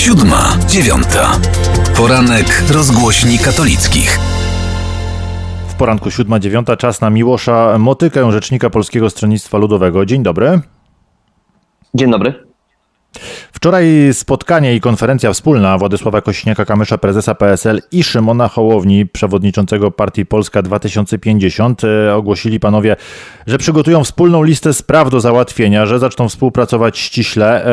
Siódma, dziewiąta. Poranek rozgłośni katolickich. W poranku 7.09 czas na Miłosza Motykę, rzecznika Polskiego Stronnictwa Ludowego. Dzień dobry. Dzień dobry. Wczoraj spotkanie i konferencja wspólna Władysława Kośniaka-Kamysza, prezesa PSL i Szymona Hołowni, przewodniczącego partii Polska 2050. E, Ogłosili panowie, że przygotują wspólną listę spraw do załatwienia, że zaczną współpracować ściśle.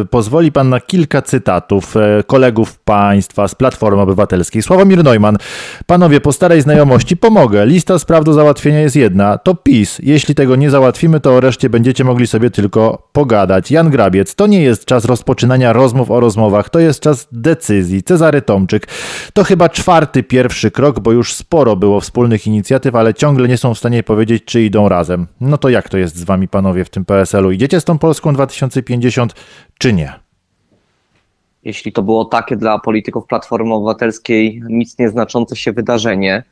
E, Pozwoli pan na kilka cytatów e, kolegów państwa z Platformy Obywatelskiej. Sławomir Neumann. Panowie, po starej znajomości pomogę. Lista spraw do załatwienia jest jedna. To PiS. Jeśli tego nie załatwimy, to o reszcie będziecie mogli sobie tylko pogadać. Jan Grabiec. To nie jest czas rozpoczynania rozmów o rozmowach. To jest czas decyzji. Cezary Tomczyk. To chyba czwarty pierwszy krok, bo już sporo było wspólnych inicjatyw, ale ciągle nie są w stanie powiedzieć, czy idą razem. No to jak to jest z wami, panowie, w tym PSL-u? Idziecie z tą Polską 2050, czy nie? Jeśli to było takie dla polityków Platformy Obywatelskiej nic nieznaczące się wydarzenie,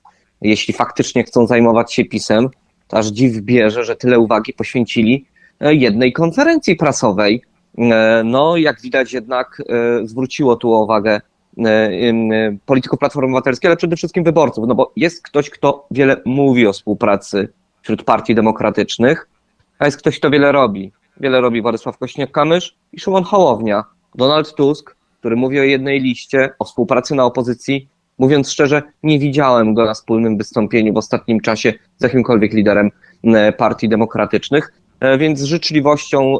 jeśli faktycznie chcą zajmować się pisem, to aż dziw bierze, że tyle uwagi poświęcili e, jednej konferencji prasowej. E, No, jak widać jednak e, zwróciło tu uwagę e, polityków Platformy Obywatelskiej, ale przede wszystkim wyborców, no bo jest ktoś, kto wiele mówi o współpracy wśród partii demokratycznych, a jest ktoś, kto wiele robi. Wiele robi Władysław Kośniak-Kamysz i Szymon Hołownia. Donald Tusk, który mówi o jednej liście, o współpracy na opozycji. Mówiąc szczerze, nie widziałem go na wspólnym wystąpieniu w ostatnim czasie z jakimkolwiek liderem partii demokratycznych, więc z życzliwością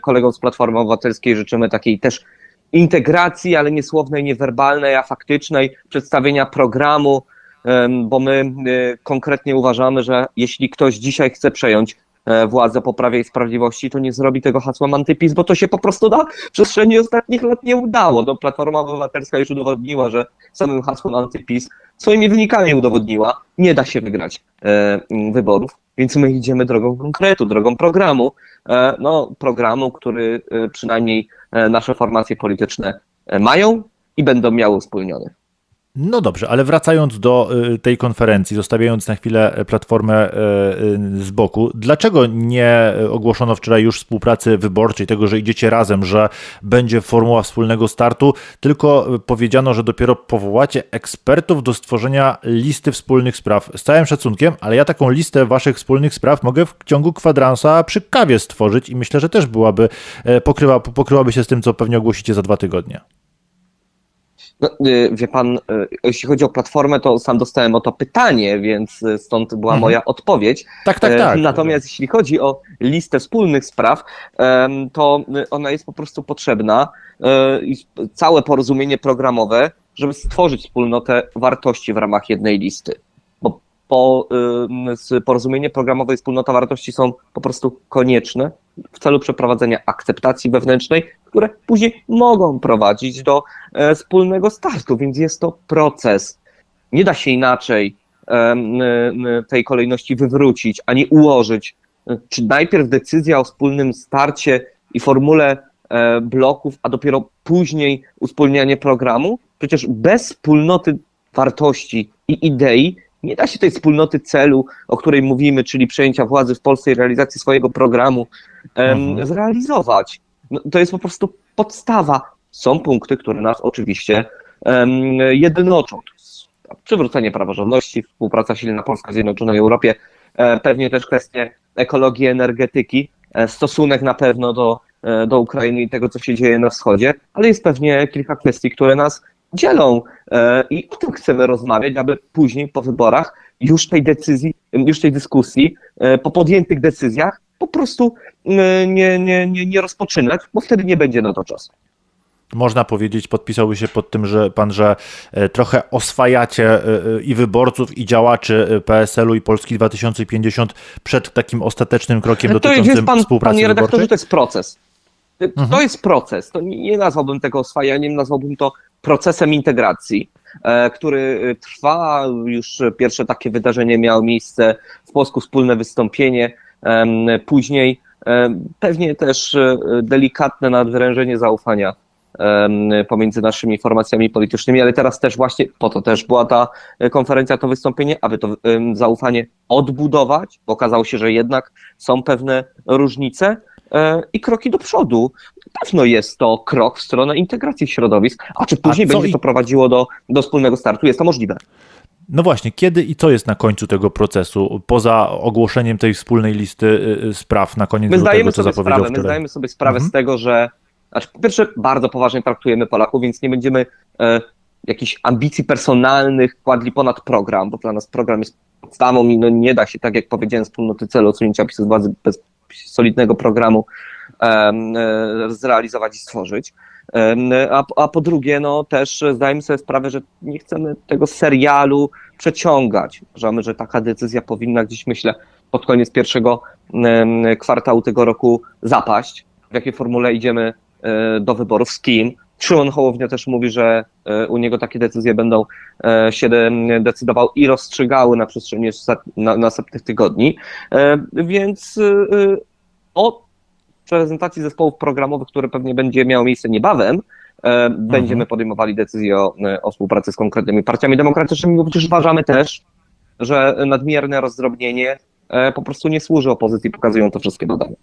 kolegom z Platformy Obywatelskiej życzymy takiej też integracji, ale nie słownej, nie werbalnej, a faktycznej, przedstawienia programu, bo my e, konkretnie uważamy, że jeśli ktoś dzisiaj chce przejąć e, władzę po Prawie i Sprawiedliwości, to nie zrobi tego hasłem antypis, bo to się po prostu na przestrzeni ostatnich lat nie udało. No, Platforma Obywatelska już udowodniła, że samym hasłem antypis swoimi wynikami udowodniła, nie da się wygrać e, wyborów, więc my idziemy drogą konkretu, drogą programu, e, no programu, który e, przynajmniej e, nasze formacje polityczne mają i będą miały wspólniony. No dobrze, ale wracając do y, tej konferencji, zostawiając na chwilę Platformę y, y, z boku, dlaczego nie ogłoszono wczoraj już współpracy wyborczej, tego, że idziecie razem, że będzie formuła wspólnego startu, tylko powiedziano, że dopiero powołacie ekspertów do stworzenia listy wspólnych spraw. Z całym szacunkiem, ale ja taką listę waszych wspólnych spraw mogę w ciągu kwadransa przy kawie stworzyć i myślę, że też byłaby, e, pokrywa, pokryłaby się z tym, co pewnie ogłosicie za dwa tygodnie. No, y, wie pan, y, jeśli chodzi o platformę, to sam dostałem o to pytanie, więc y, stąd była Mhm. moja odpowiedź. Tak, tak, tak. Natomiast jeśli chodzi o listę wspólnych spraw, to ona jest po prostu potrzebna i całe porozumienie programowe, żeby stworzyć wspólnotę wartości w ramach jednej listy. Bo po, porozumienie programowe i wspólnota wartości są po prostu konieczne w celu przeprowadzenia akceptacji wewnętrznej, które później mogą prowadzić do e, wspólnego startu, więc jest to proces. Nie da się inaczej tej kolejności wywrócić, ani ułożyć. Czy najpierw decyzja o wspólnym starcie i formule e, bloków, a dopiero później uspólnianie programu? Przecież bez wspólnoty wartości i idei nie da się tej wspólnoty celu, o której mówimy, czyli przejęcia władzy w Polsce i realizacji swojego programu, Mhm. zrealizować. No, to jest po prostu podstawa. Są punkty, które nas oczywiście em, jednoczą. Przywrócenie praworządności, współpraca silna Polska w Zjednoczonej Europie, e, pewnie też kwestie ekologii, energetyki, e, stosunek na pewno do, e, do Ukrainy i tego, co się dzieje na wschodzie, ale jest pewnie kilka kwestii, które nas dzielą e, i o tym chcemy rozmawiać, aby później po wyborach już tej decyzji, już tej dyskusji, e, po podjętych decyzjach po prostu nie, nie, nie, nie rozpoczynać, bo wtedy nie będzie na to czasu. Można powiedzieć, podpisałby się pod tym, że pan, że e, trochę oswajacie i wyborców, i działaczy PSL-u i Polski 2050 przed takim ostatecznym krokiem to dotyczącym jest pan, współpracy panie redaktorze, wyborczej? to jest proces. To Mhm. jest proces. To nie, nie nazwałbym tego oswajaniem, nazwałbym to procesem integracji, e, który e, trwa. Już pierwsze takie wydarzenie miało miejsce w Polsku, wspólne wystąpienie. Później em, pewnie też e, delikatne nadwyrężenie zaufania pomiędzy naszymi formacjami politycznymi, ale teraz też właśnie po to też była ta e, konferencja, to wystąpienie, aby to zaufanie odbudować, okazało się, że jednak są pewne różnice e, i kroki do przodu. Na pewno jest to krok w stronę integracji środowisk, a czy później co będzie i- to prowadziło do, do wspólnego startu, jest to możliwe. No właśnie, kiedy i co jest na końcu tego procesu, poza ogłoszeniem tej wspólnej listy y, y, spraw na koniec My lutego, co sobie zapowiedział sprawę, my zdajemy sobie sprawę Mhm. z tego, że znaczy, po pierwsze bardzo poważnie traktujemy Polaków, więc nie będziemy e, jakichś ambicji personalnych kładli ponad program, bo dla nas program jest podstawą i no, nie da się, tak jak powiedziałem, wspólnoty celu odsunięcia PiSu z władzy bez solidnego programu e, zrealizować i stworzyć. A, a po drugie, no też zdajemy sobie sprawę, że nie chcemy tego serialu przeciągać. Uważamy, że taka decyzja powinna gdzieś, myślę, pod koniec pierwszego kwartału tego roku zapaść. W jakiej formule idziemy e, do wyborów, z kim. Szymon Hołownia też mówi, że e, u niego takie decyzje będą e, się de- decydował i rozstrzygały na przestrzeni następnych tygodni. E, Więc e, e, o prezentacji zespołów programowych, które pewnie będzie miało miejsce niebawem, e, będziemy podejmowali decyzje o, o współpracy z konkretnymi partiami demokratycznymi, bo przecież uważamy też, że nadmierne rozdrobnienie e, po prostu nie służy opozycji, pokazują to wszystkie badania.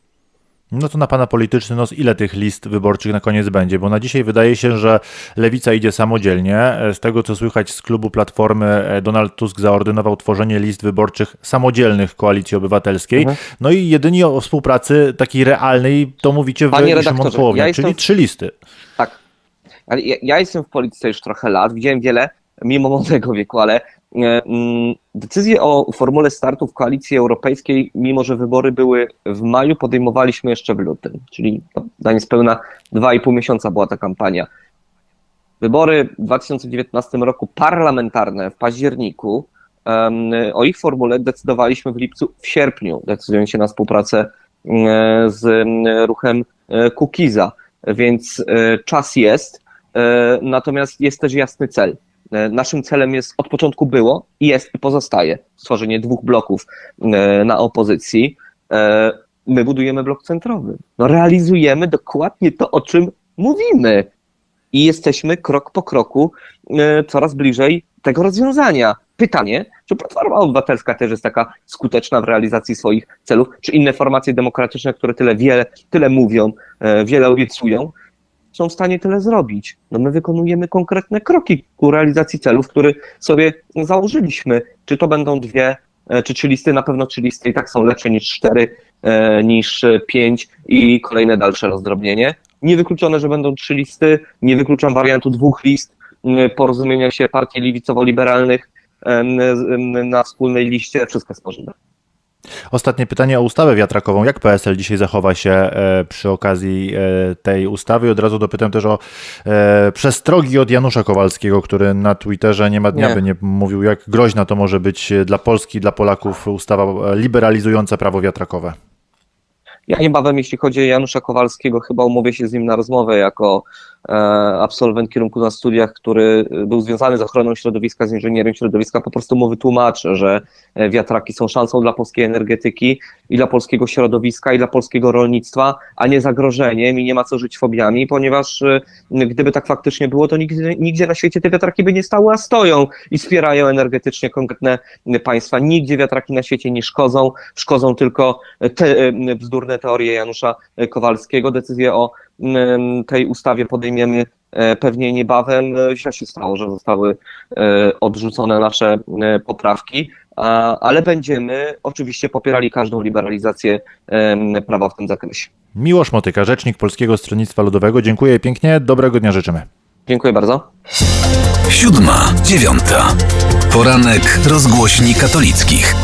No to na pana polityczny nos, ile tych list wyborczych na koniec będzie? Bo na dzisiaj wydaje się, że lewica idzie samodzielnie. E, Z tego co słychać z klubu Platformy, e, Donald Tusk zaordynował tworzenie list wyborczych samodzielnych Koalicji Obywatelskiej. Mhm. No i jedynie o współpracy takiej realnej to mówicie Panie i Szymon Hołownia, ja jestem- czyli trzy listy. Tak. Ale ja, ja jestem w polityce już trochę lat, widziałem wiele, mimo młodego wieku, ale e, mm, decyzje o formule startu w koalicji europejskiej, mimo że wybory były w maju, podejmowaliśmy jeszcze w lutym, czyli za niespełna dwa i pół miesiąca była ta kampania. Wybory w 2019 roku parlamentarne w październiku, o ich formule decydowaliśmy w lipcu, w sierpniu, decydując się na współpracę e, z em, ruchem e, Kukiza, więc czas jest, natomiast jest też jasny cel. E, Naszym celem jest, od początku było, i jest i pozostaje stworzenie dwóch bloków e, na opozycji. E, My budujemy blok centrowy. No, realizujemy dokładnie to, o czym mówimy. I jesteśmy krok po kroku coraz bliżej tego rozwiązania. Pytanie, czy Platforma Obywatelska też jest taka skuteczna w realizacji swoich celów, czy inne formacje demokratyczne, które tyle wiele, tyle mówią, wiele obiecują, są w stanie tyle zrobić. No my wykonujemy konkretne kroki ku realizacji celów, które sobie założyliśmy. Czy to będą dwie, e, czy trzy listy, na pewno trzy listy i tak są lepsze niż cztery, e, niż e, pięć i kolejne dalsze rozdrobnienie. Niewykluczone, że będą trzy listy, nie wykluczam wariantu dwóch list, porozumienia się partii lewicowo-liberalnych na wspólnej liście, wszystko jest możliwe. Ostatnie pytanie o ustawę wiatrakową. Jak PSL dzisiaj zachowa się e, przy okazji e, tej ustawy? Od razu dopytam też o e, przestrogi od Janusza Kowalskiego, który na Twitterze nie ma dnia Nie. by nie mówił, jak groźna to może być dla Polski, dla Polaków ustawa liberalizująca prawo wiatrakowe. Ja niebawem, jeśli chodzi o Janusza Kowalskiego, chyba umówię się z nim na rozmowę jako e, absolwent kierunku na studiach, który był związany z ochroną środowiska, z inżynierem środowiska, po prostu mu wytłumaczę, że e, wiatraki są szansą dla polskiej energetyki i dla polskiego środowiska i dla polskiego rolnictwa, a nie zagrożeniem i nie ma co żyć fobiami, ponieważ e, gdyby tak faktycznie było, to nigdzie, nigdzie na świecie te wiatraki by nie stały, a stoją i wspierają energetycznie konkretne państwa. Nigdzie wiatraki na świecie nie szkodzą, szkodzą tylko te bzdurne teorie Janusza Kowalskiego. Decyzję o m, tej ustawie podejmiemy e, pewnie niebawem. E, Źle się stało, że zostały e, odrzucone nasze poprawki, ale będziemy oczywiście popierali każdą liberalizację prawa w tym zakresie. Miłosz Motyka, rzecznik Polskiego Stronnictwa Ludowego. Dziękuję pięknie. Dobrego dnia życzymy. Dziękuję bardzo. Siódma, dziewiąta. Poranek rozgłośni katolickich.